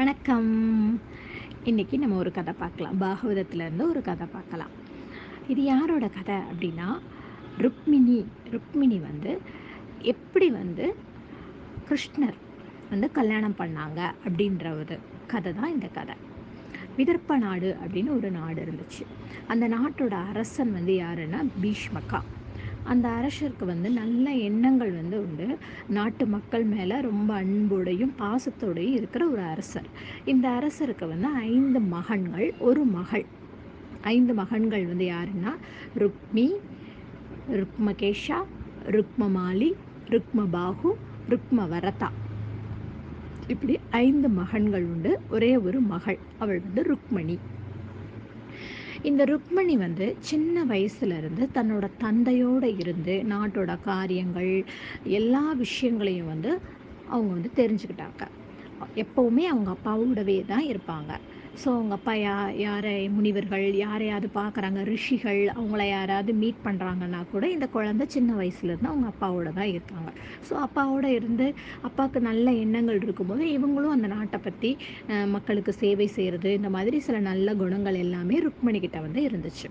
வணக்கம். இன்னைக்கு நம்ம ஒரு கதை பார்க்கலாம். பாகவதத்துலேருந்து ஒரு கதை பார்க்கலாம். இது யாரோட கதை அப்படின்னா ருக்மிணி ருக்மிணி வந்து எப்படி வந்து கிருஷ்ணர் வந்து கல்யாணம் பண்ணாங்க அப்படின்ற ஒரு கதை தான் இந்த கதை. விதர்ப்ப நாடு அப்படின்னு ஒரு நாடு இருந்துச்சு. அந்த நாட்டோட அரசன் வந்து யாருன்னா பீஷ்மகா அந்த அரசருக்கு வந்து நல்ல எண்ணங்கள் வந்து உண்டு. நாட்டு மக்கள் மேலே ரொம்ப அன்போடையும் பாசத்தோடையும் இருக்கிற ஒரு அரசர். இந்த அரசருக்கு வந்து ஐந்து மகன்கள் ஒரு மகள். ஐந்து மகன்கள் வந்து யாருன்னா ருக்மி ருக்மகேஷா ருக்மமாலி ருக்மபாகு ருக்மவரதா. இப்படி ஐந்து மகன்கள் உண்டு. ஒரே ஒரு மகள். அவள் வந்து ருக்மணி. இந்த ருக்மணி வந்து சின்ன வயசுலேருந்து தன்னோட தந்தையோடு இருந்து நாட்டோட காரியங்கள் எல்லா விஷயங்களையும் வந்து அவங்க வந்து தெரிஞ்சுக்கிட்டாங்க. எப்போவுமே அவங்க அப்பாவோடவே தான் இருப்பாங்க. ஸோ அவங்க அப்பா யா யாரை முனிவர்கள் யாரையாவது பார்க்குறாங்க ரிஷிகள் அவங்கள யாராவது மீட் பண்ணுறாங்கன்னா கூட இந்த குழந்தை சின்ன வயசுலேருந்து அவங்க அப்பாவோட தான் இருக்காங்க. ஸோ அப்பாவோட இருந்து அப்பாவுக்கு நல்ல எண்ணங்கள் இருக்கும்போது இவங்களும் அந்த நாட்டை பற்றி மக்களுக்கு சேவை செய்கிறது இந்த மாதிரி சில நல்ல குணங்கள் எல்லாமே ருக்மணி கிட்ட வந்து இருந்துச்சு.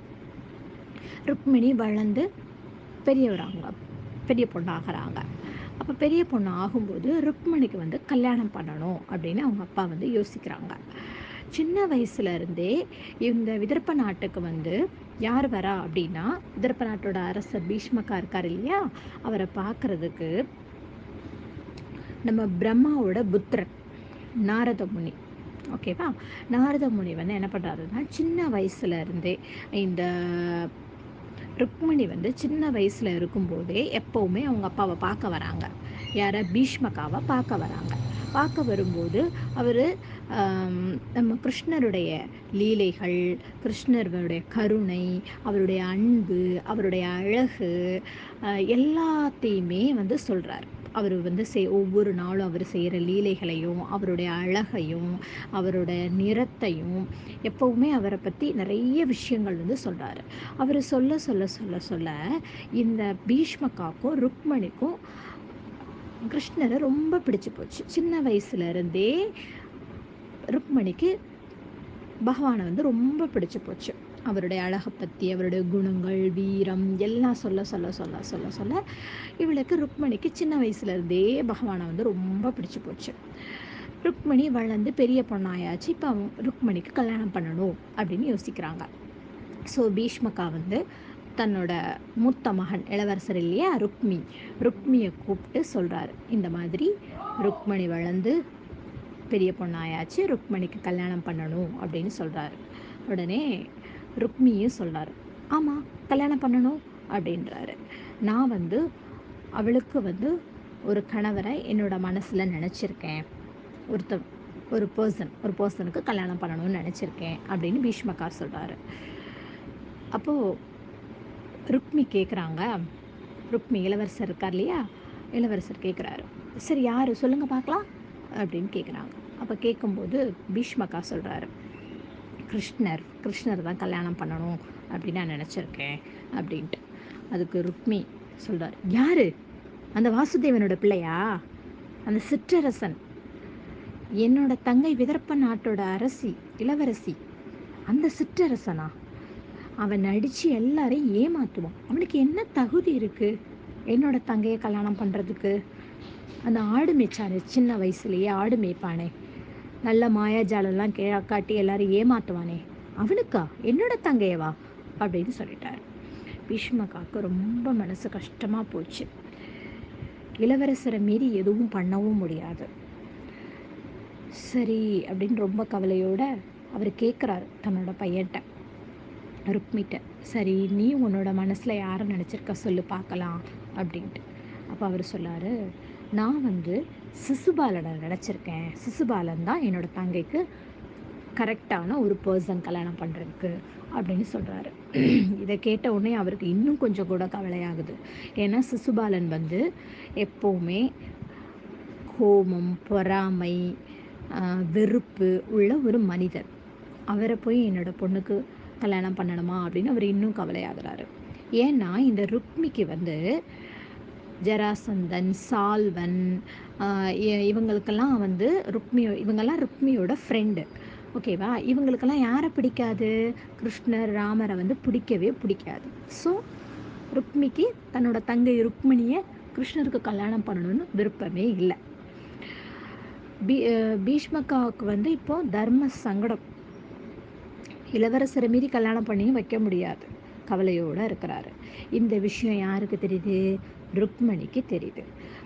ருக்மிணி வளர்ந்து பெரியவராங்க பெரிய பொண்ணாகிறாங்க. அப்போ பெரிய பொண்ணு ஆகும்போது ருக்மணிக்கு வந்து கல்யாணம் பண்ணணும் அப்படின்னு அவங்க அப்பா வந்து யோசிக்கிறாங்க. சின்ன வயசுல இருந்தே இந்த விதர்ப்ப நாட்டுக்கு வந்து யார் வரா அப்படின்னா விதர்ப்ப நாட்டோட அரசர் பீஷ்மக்கா இருக்கார் இல்லையா? அவரை பார்க்கறதுக்கு நம்ம பிரம்மாவோட புத்திரன் நாரத முனி ஓகேவா நாரத முனி வந்து என்ன பண்ணுறாருன்னா சின்ன வயசுல இருந்தே இந்த ருக்மிணி வந்து சின்ன வயசில் இருக்கும்போதே எப்போவுமே அவங்க அப்பாவை பார்க்க வராங்க. யாரை? பீஷ்மக்காவை பார்க்க வராங்க. பார்க்க வரும்போது அவர் நம்ம கிருஷ்ணருடைய லீலைகள் கிருஷ்ணருடைய கருணை அவருடைய அன்பு அவருடைய அழகு எல்லாத்தையுமே வந்து சொல்கிறார் அவர் வந்து செய் ஒவ்வொரு நாளும் அவர் செய்கிற லீலைகளையும் அவருடைய அழகையும் அவரோட நிறத்தையும் எப்போவுமே அவரை பற்றி நிறைய விஷயங்கள் வந்து சொல்கிறாரு அவர் சொல்ல சொல்ல சொல்ல சொல்ல இந்த பீஷ்மக்காக்கும் ருக்மணிக்கும் கிருஷ்ணரை ரொம்ப பிடிச்சி போச்சு. சின்ன வயசுலேருந்தே ருக்மணிக்கு பகவானை வந்து ரொம்ப பிடிச்சு போச்சு. அவருடைய அழகை பற்றி அவருடைய குணங்கள் வீரம் எல்லாம் சொல்ல சொல்ல சொல்ல சொல்ல சொல்ல இவளுக்கு ருக்மணிக்கு சின்ன வயசுலேருந்தே பகவானை வந்து ரொம்ப பிடிச்சு போச்சு. ருக்மணி வளர்ந்து பெரிய பொண்ணாயாச்சு. இப்போ அவன் ருக்மணிக்கு கல்யாணம் பண்ணணும் அப்படின்னு யோசிக்கிறாங்க. ஸோ பீஷ்மக்கா வந்து தன்னோட மூத்த மகன் இளவரசர் இல்லையா? ருக்மி. ருக்மியை கூப்பிட்டு சொல்கிறாரு இந்த மாதிரி ருக்மணி வளர்ந்து பெரிய பொண்ணாயாச்சு ருக்மணிக்கு கல்யாணம் பண்ணணும் அப்படின்னு சொல்கிறாரு உடனே ருக்மியும் சொல்கிறார் ஆமாம் கல்யாணம் பண்ணணும் அப்படின்றாரு. நான் வந்து அவளுக்கு வந்து ஒரு கணவரை என்னோட மனசில் நினச்சிருக்கேன். ஒருத்த ஒரு பர்சன் ஒரு பர்சனுக்கு கல்யாணம் பண்ணணும்னு நினச்சிருக்கேன் அப்படின்னு பீஷ்மக்கார் சொல்கிறாரு அப்போது ருக்மி கேட்குறாங்க ருக்மி இளவரசர் இருக்கார் இல்லையா? இளவரசர் கேட்குறாரு சரி யார்? சொல்லுங்கள் பார்க்கலாம் அப்படின்னு கேட்குறாங்க அப்போ கேட்கும்போது பீஷ்மக்கா சொல்கிறாரு கிருஷ்ணர் கிருஷ்ணர் தான் கல்யாணம் பண்ணணும் அப்படின்னு நான் நினச்சிருக்கேன் அப்படின்ட்டு. அதுக்கு ருக்மி சொல்கிறார் யார்? அந்த வாசுதேவனோட பிள்ளையா? அந்த சிற்றரசன். என்னோட தங்கை விதர்ப்ப நாட்டோட அரசி இளவரசி. அந்த சிற்றரசனா? அவன் நடித்து எல்லாரையும் ஏமாற்றுவான் அவனுக்கு என்ன தகுதி இருக்குது என்னோட தங்கையை கல்யாணம் பண்ணுறதுக்கு அந்த ஆடு மேய்ச்சானே சின்ன வயசுலேயே ஆடு மேய்ப்பானே. நல்ல மாயாஜாலெல்லாம் கே காட்டி எல்லாரும் ஏமாற்றுவானே அவனுக்கா? என்னோட தங்கையவா? அப்படின்னு சொல்லிட்டார். பீஷ்மக்காக்கு ரொம்ப மனசு கஷ்டமாக போச்சு. இளவரசரை மீறி எதுவும் பண்ணவும் முடியாது. சரி அப்படின்னு ரொம்ப கவலையோட அவர் கேட்குறாரு தன்னோட பையன்கிட்ட ருக்மிட்ட சரி நீ உன்னோட மனசில் யாரை நினச்சிருக்க சொல்லு பார்க்கலாம் அப்படின்ட்டு. அப்போ அவர் சொல்லார் நான் வந்து சிசுபாலனை நினச்சிருக்கேன். சிசுபாலன் தான் என்னோடய தங்கைக்கு கரெக்டான ஒரு பர்சன் கல்யாணம் பண்ணுறதுக்கு அப்படின்னு சொல்கிறாரு இதை கேட்ட உடனே அவருக்கு இன்னும் கொஞ்சம் கூட கவலையாகுது. ஏன்னா சிசுபாலன் வந்து எப்போவுமே கோபம் பொறாமை வெறுப்பு உள்ள ஒரு மனிதர். அவரை போய் என்னோட பொண்ணுக்கு கல்யாணம் பண்ணணுமா அப்படின்னு அவர் இன்னும் கவலையாகிறாரு. ஏன்னா இந்த ருக்மிக்கு வந்து ஜராசந்தன் சால்வன் இவங்களுக்கெல்லாம் வந்து ருக்மி இவங்கெல்லாம் ருக்மியோட ஃப்ரெண்டு ஓகேவா இவங்களுக்கெல்லாம் யாரை பிடிக்காது? கிருஷ்ணர் ராமரை வந்து பிடிக்கவே பிடிக்காது. ஸோ ருக்மிக்கு தன்னோட தங்கை ருக்மிணியை கிருஷ்ணருக்கு கல்யாணம் பண்ணணும்னு விருப்பமே இல்லை. பீ பீஷ்மக்காவுக்கு வந்து இப்போ தர்ம சங்கடம். இளவரசரை மீறி கல்யாணம் பண்ணியும் வைக்க முடியாது. கவலையோடு இருக்கிறாரு. இந்த விஷயம் யாருக்கு தெரியுது? ருக்மணிக்கு தெரியுது.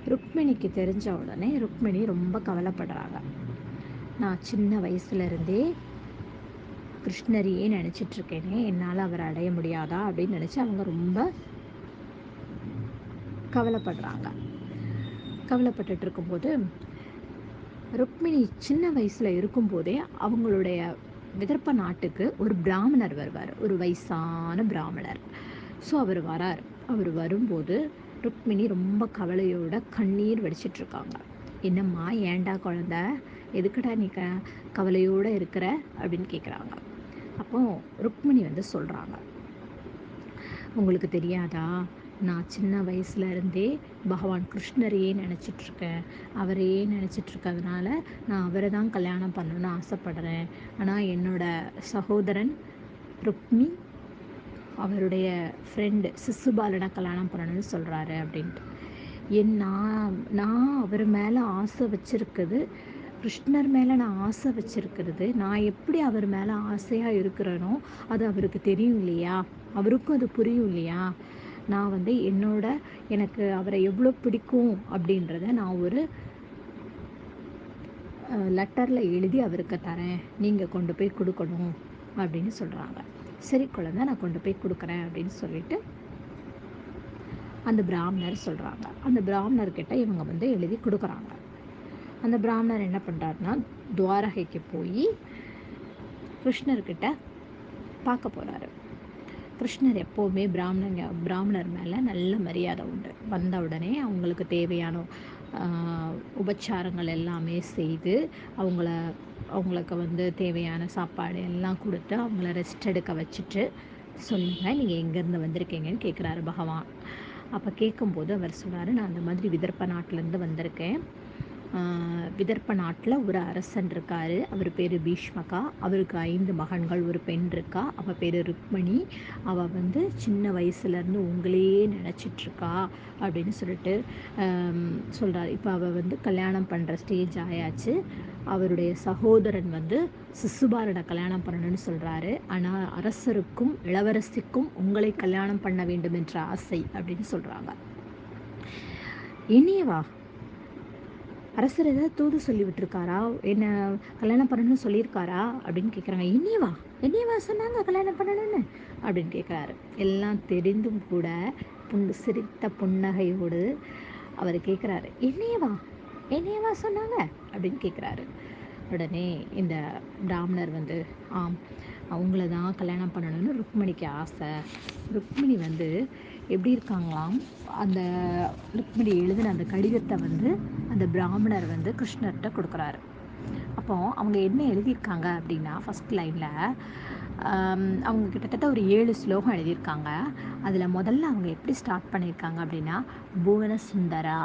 ருக்மிணிக்கு தெரிஞ்ச உடனே ருக்மிணி ரொம்ப கவலைப்படுறாங்க. நான் சின்ன வயசுலேருந்தே கிருஷ்ணரையே நினச்சிட்டு இருக்கேனே என்னால் அவரை அடைய முடியாதா அப்படின்னு நினச்சி அவங்க ரொம்ப கவலைப்படுறாங்க. கவலைப்பட்டுட்டு இருக்கும்போது ருக்மிணி சின்ன வயசில் இருக்கும்போதே அவங்களுடைய விதர்ப்ப நாட்டுக்கு ஒரு பிராமணர் வருவார். ஒரு வயசான பிராமணர். ஸோ அவர் வரார். அவர் வரும்போது ருக்மிணி ரொம்ப கவலையோட கண்ணீர் வடிச்சிட்டு இருக்காங்க என்னம்மா ஏன்டா குழந்த? எதுக்குடா நீ க கவலையோடு இருக்கிற? அப்படின்னு கேட்குறாங்க அப்போ ருக்மிணி வந்து சொல்கிறாங்க உங்களுக்கு தெரியாதா? நான் சின்ன வயசுல இருந்தே பகவான் கிருஷ்ணரையே நினச்சிட்டு இருக்கேன் அவரையே நினச்சிட்டு இருக்கிறதுனால நான் அவரை தான் கல்யாணம் பண்ணணும்னு ஆசைப்படுறேன். ஆனால் என்னோட சகோதரன் ருக்மி அவருடைய ஃப்ரெண்டு சிசுபாலனை கல்யாணம் பண்ணணும்னு சொல்கிறாரு அப்படின்ட்டு. என் நான் நான் அவர் மேலே ஆசை வச்சிருக்குது. கிருஷ்ணர் மேலே நான் ஆசை வச்சிருக்கிறது. நான் எப்படி அவர் மேலே ஆசையாக இருக்கிறேனோ அது அவருக்கு தெரியும் இல்லையா? அவருக்கும் அது புரியும் இல்லையா? நான் வந்து என்னோட எனக்கு அவரை எவ்வளோ பிடிக்கும் அப்படின்றத நான் ஒரு லெட்டரில் எழுதி அவருக்கு தரேன். நீங்கள் கொண்டு போய் கொடுக்கணும் அப்படின்னு சொல்கிறாங்க சரி குழந்தை நான் கொண்டு போய் கொடுக்குறேன் அப்படின்னு சொல்லிட்டு அந்த பிராமணர் சொல்கிறாங்க அந்த பிராமணர்கிட்ட இவங்க வந்து எழுதி கொடுக்குறாங்க. அந்த பிராமணர் என்ன பண்ணுறாருன்னா துவாரகைக்கு போய் கிருஷ்ணர்கிட்ட பார்க்க போகிறாரு கிருஷ்ணர் எப்போவுமே பிராமணங்க பிராமணர் மேலே நல்ல மரியாதை உண்டு. வந்த உடனே அவங்களுக்கு தேவையான உபச்சாரங்கள் எல்லாமே செய்து அவங்கள அவங்களுக்கு வந்து தேவையான சாப்பாடு எல்லாம் கொடுத்து அவங்கள ரெஸ்ட் எடுக்க வச்சுட்டு சொல்லுங்கள் நீங்கள் எங்கேருந்து வந்திருக்கீங்கன்னு கேட்குறாரு பகவான். அப்போ கேட்கும்போது அவர் சொன்னார் நான் அந்த மாதிரி விதர்ப்ப நாட்டிலேருந்து வந்திருக்கேன். விதர்ப்ப நாட்டில் ஒரு அரசன் இருக்கார். அவர் பேர் பீஷ்மகா. அவருக்கு ஐந்து மகன்கள். ஒரு பெண் இருக்கா. அவள் பேர் ருக்மணி. அவள் வந்து சின்ன வயசுலேருந்து உங்களையே நினச்சிட்ருக்கா அப்படின்னு சொல்லிட்டு சொல்கிறார் இப்போ அவள் வந்து கல்யாணம் பண்ணுற ஸ்டேஜ் ஆயாச்சு. அவருடைய சகோதரன் வந்து சிசுபாலனை கல்யாணம் பண்ணணும்னு சொல்கிறாரு ஆனால் அரசருக்கும் இளவரசிக்கும் உங்களை கல்யாணம் பண்ண வேண்டும் என்ற ஆசை அப்படின்னு சொல்கிறாங்க இனியவா அரசர் ஏதாவது தூது சொல்லி விட்டுருக்காரா என்ன கல்யாணம் பண்ணணும்னு சொல்லியிருக்காரா? அப்படின்னு கேட்குறாங்க என்னையவா? என்னையவா சொன்னாங்க கல்யாணம் பண்ணணும்னு? அப்படின்னு கேட்குறாரு எல்லாம் தெரிந்தும் கூட புன் சிரித்த புன்னகையோடு அவர் கேட்குறாரு என்னையவா? என்னையவா சொன்னாங்க? அப்படின்னு கேட்குறாரு உடனே இந்த பிராமணர் வந்து ஆம் அவங்கள தான் கல்யாணம் பண்ணணும்னு ருக்மணிக்கு ஆசை. ருக்மிணி வந்து எப்படி இருக்காங்களாம்? அந்த ருக்மிணி எழுதின அந்த கடிதத்தை வந்து அந்த பிராமணர் வந்து கிருஷ்ணர்கிட்ட கொடுக்குறாரு. அப்போ அவங்க என்ன எழுதியிருக்காங்க அப்படின்னா ஃபஸ்ட் லைனில் அவங்க கிட்டத்தட்ட ஒரு ஏழு ஸ்லோகம் எழுதியிருக்காங்க. அதில் முதல்ல அவங்க எப்படி ஸ்டார்ட் பண்ணியிருக்காங்க அப்படின்னா புவன சுந்தரா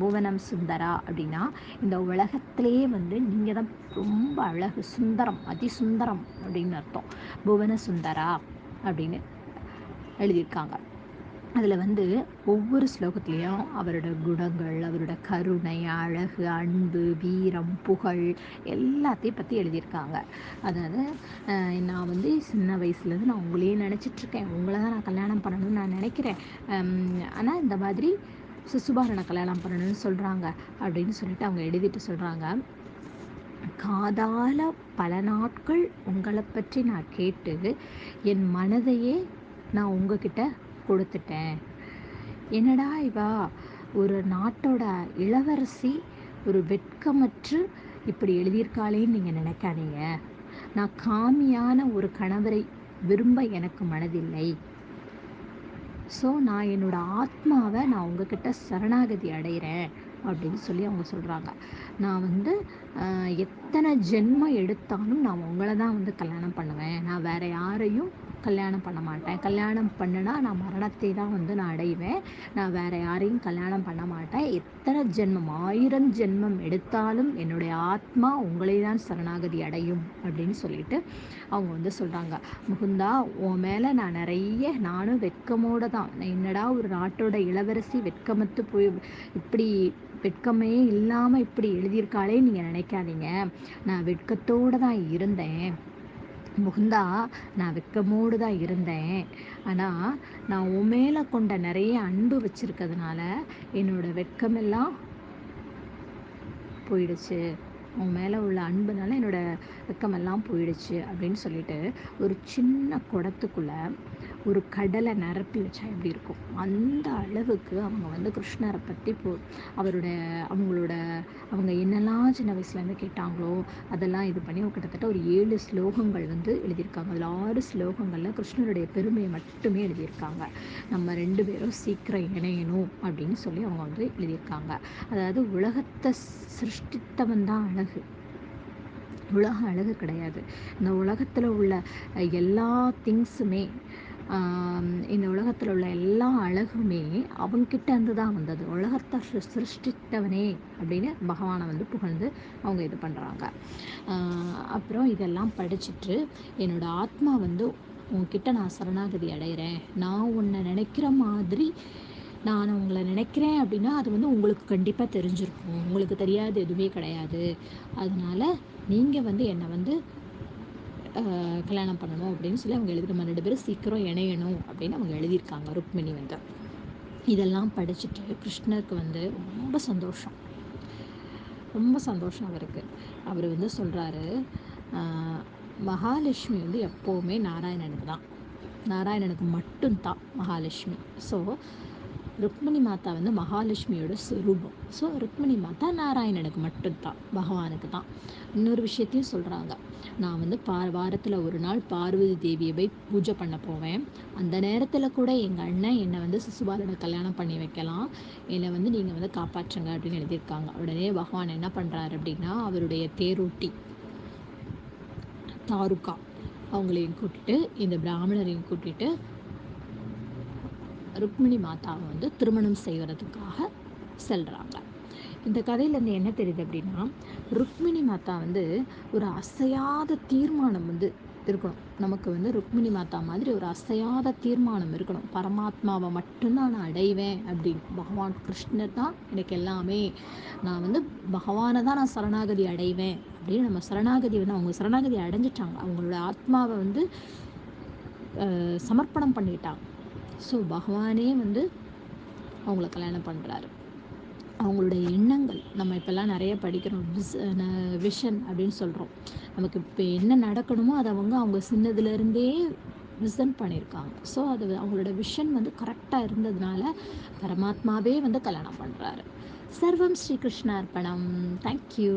புவனம் சுந்தரா அப்படின்னா இந்த உலகத்திலேயே வந்து நீங்கள் தான் ரொம்ப அழகு சுந்தரம் அதி சுந்தரம் அப்படின்னு அர்த்தம். புவன சுந்தரா அப்படின்னு எழுதியிருக்காங்க. அதில் வந்து ஒவ்வொரு ஸ்லோகத்துலேயும் அவரோட குணங்கள் அவரோட கருணை அழகு அன்பு வீரம் புகழ் எல்லாத்தையும் பற்றி எழுதியிருக்காங்க. அதாவது நான் வந்து சின்ன வயசுலேருந்து நான் உங்களையே நினச்சிட்ருக்கேன். உங்களை தான் நான் கல்யாணம் பண்ணணும்னு நான் நினைக்கிறேன். ஆனால் இந்த மாதிரி சுசுபாரனை கல்யாணம் பண்ணணும்னு சொல்கிறாங்க அப்படின்னு சொல்லிட்டு அவங்க எழுதிட்டு சொல்கிறாங்க காதால பல நாட்கள் உங்களை பற்றி நான் கேட்டு என் மனதையே நான் உங்ககிட்ட கொடுத்துட்டேன். என்னடா இவா ஒரு நாட்டோட இளவரசி ஒரு வெட்கமற்று இப்படி எழுதியிருக்காளேன்னு நீங்கள் நினைக்காதீங்க. நான் காமியான ஒரு கணவரை விரும்ப எனக்கு மனதில்லை. ஸோ நான் என்னோட ஆத்மாவை நான் உங்ககிட்ட சரணாகதி அடைகிறேன் அப்படின்னு சொல்லி அவங்க சொல்கிறாங்க நான் வந்து எத் எத்தனை ஜென்மம் எடுத்தாலும் நான் உங்களை தான் வந்து கல்யாணம் பண்ணுவேன். நான் வேறு யாரையும் கல்யாணம் பண்ண மாட்டேன். கல்யாணம் பண்ணுனா நான் மரணத்தை தான் வந்து நான் அடைவேன். நான் வேறு யாரையும் கல்யாணம் பண்ண மாட்டேன். எத்தனை ஜென்மம் ஆயிரம் ஜென்மம் எடுத்தாலும் என்னுடைய ஆத்மா உங்களை தான் சரணாகதி அடையும் அப்படின்னு சொல்லிட்டு அவங்க வந்து சொல்கிறாங்க முகுந்தா உன் மேலே நான் நிறைய நானும் வெட்கமோடு தான். என்னடா ஒரு நாட்டோட இளவரசி வெட்கமத்து போய் இப்படி வெட்கமே இல்லாமல் இப்படி எழுதியிருக்காளே நீங்கள் நினைக்காதீங்க. நான் வெட்கத்தோடு தான் இருந்தேன். முகுந்தா நான் வெக்கமோடு தான் இருந்தேன். ஆனால் நான் உன் மேலே கொண்ட நிறைய அன்பு வச்சுருக்கிறதுனால என்னோடய வெட்கமெல்லாம் போயிடுச்சு. உன் மேலே உள்ள அன்புனால என்னோடய வெக்கமெல்லாம் போயிடுச்சு அப்படின்னு சொல்லிட்டு ஒரு சின்ன குடத்துக்குள்ளே ஒரு கடலை நிரப்பி வச்சா எப்படி இருக்கும்? அந்த அளவுக்கு அவங்க வந்து கிருஷ்ணரை பற்றி போ அவரோட அவங்களோட அவங்க என்னெல்லாம் சின்ன வயசுலேருந்து கேட்டாங்களோ அதெல்லாம் இது பண்ணி கிட்டத்தட்ட ஒரு ஏழு ஸ்லோகங்கள் வந்து எழுதியிருக்காங்க. அதில் ஆறு ஸ்லோகங்களில் கிருஷ்ணருடைய பெருமையை மட்டுமே எழுதியிருக்காங்க. நம்ம ரெண்டு பேரும் சீக்கிரம் இணையணும் அப்படின்னு சொல்லி அவங்க வந்து எழுதியிருக்காங்க. அதாவது உலகத்தை சிருஷ்டித்தவன் தான் அழகு. உலகம் அழகு கிடையாது. இந்த உலகத்தில் உள்ள எல்லா திங்ஸுமே இந்த உலகத்தில் உள்ள எல்லா அழகுமே அவங்கக்கிட்ட இருந்து தான் வந்தது. உலகத்தை சிருஷ்டித்தவனே அப்படின்னு பகவானை வந்து புகழ்ந்து அவங்க இது பண்ணுறாங்க அப்புறம் இதெல்லாம் படிச்சுட்டு என்னோடய ஆத்மா வந்து உங்ககிட்ட நான் சரணாகதி அடைகிறேன் நான் உன்னை நினைக்கிற மாதிரி நான் உங்களை நினைக்கிறேன் அப்படின்னா அது வந்து உங்களுக்கு கண்டிப்பாக தெரிஞ்சிருக்கும். உங்களுக்கு தெரியாது எதுவுமே கிடையாது. அதனால் நீங்கள் வந்து என்னை வந்து கல்யாணம் பண்ணணும் அப்படின்னு சொல்லி அவங்க எழுதி நம்ம ரெண்டு பேரும் சீக்கிரம் இணையணும் அப்படின்னு அவங்க எழுதியிருக்காங்க ருக்மிணி வந்து. இதெல்லாம் படிச்சுட்டு கிருஷ்ணருக்கு வந்து ரொம்ப சந்தோஷம். ரொம்ப சந்தோஷம் அவருக்கு. அவர் வந்து சொல்கிறாரு மகாலட்சுமி வந்து எப்போவுமே நாராயணனுக்கு தான். நாராயணனுக்கு மட்டும்தான் மகாலட்சுமி. ஸோ ருக்மிணி மாதா வந்து மகாலட்சுமியோட சுரூபம். ஸோ ருக்மிணி மாதா நாராயணனுக்கு மட்டும்தான் பகவானுக்கு தான் இன்னொரு விஷயத்தையும் சொல்கிறாங்க நான் வந்து பா வாரத்தில் ஒரு நாள் பார்வதி தேவியை போய் பூஜை பண்ண போவேன். அந்த நேரத்தில் கூட எங்கள் அண்ணன் என்னை வந்து சிசுபாலனை கல்யாணம் பண்ணி வைக்கலாம். என்னை வந்து நீங்கள் வந்து காப்பாற்றுங்க அப்படின்னு எழுதியிருக்காங்க. உடனே பகவான் என்ன பண்ணுறாரு அப்படின்னா அவருடைய தேரோட்டி தாருக்கா அவங்களையும் கூட்டிட்டு இந்த பிராமணரையும் கூட்டிட்டு ருக்மிணி மாதாவை வந்து திருமணம் செய்வதற்காக செல்கிறாங்க இந்த கதையிலேருந்து என்ன தெரியுது அப்படின்னா ருக்மிணி மாதா வந்து ஒரு அசையாத தீர்மானம் வந்து இருக்கணும். நமக்கு வந்து ருக்மிணி மாதா மாதிரி ஒரு அசையாத தீர்மானம் இருக்கணும். பரமாத்மாவை மட்டும்தான் நான் அடைவேன் அப்படின்னு. பகவான் கிருஷ்ணர் தான் எனக்கு எல்லாமே. நான் வந்து பகவானை தான் நான் சரணாகதி அடைவேன் அப்படின்னு நம்ம சரணாகதி வந்து அவங்க சரணாகதி அடைஞ்சிட்டாங்க. அவங்களோட ஆத்மாவை வந்து சமர்ப்பணம் பண்ணிட்டாங்க. ஸோ பகவானே வந்து அவங்கள கல்யாணம் பண்ணுறாரு அவங்களுடைய எண்ணங்கள் நம்ம இப்போல்லாம் நிறைய படிக்கிறோம். விஸ் விஷன் அப்படின்னு சொல்கிறோம் நமக்கு இப்போ என்ன நடக்கணுமோ அதை அவங்க அவங்க சின்னதுலேருந்தே விசன் பண்ணியிருக்காங்க. ஸோ அது அவங்களோட விஷன் வந்து கரெக்டாக இருந்ததுனால பரமாத்மாவே வந்து கல்யாணம் பண்ணுறாரு சர்வம் ஸ்ரீகிருஷ்ண அர்ப்பணம் தேங்க்யூ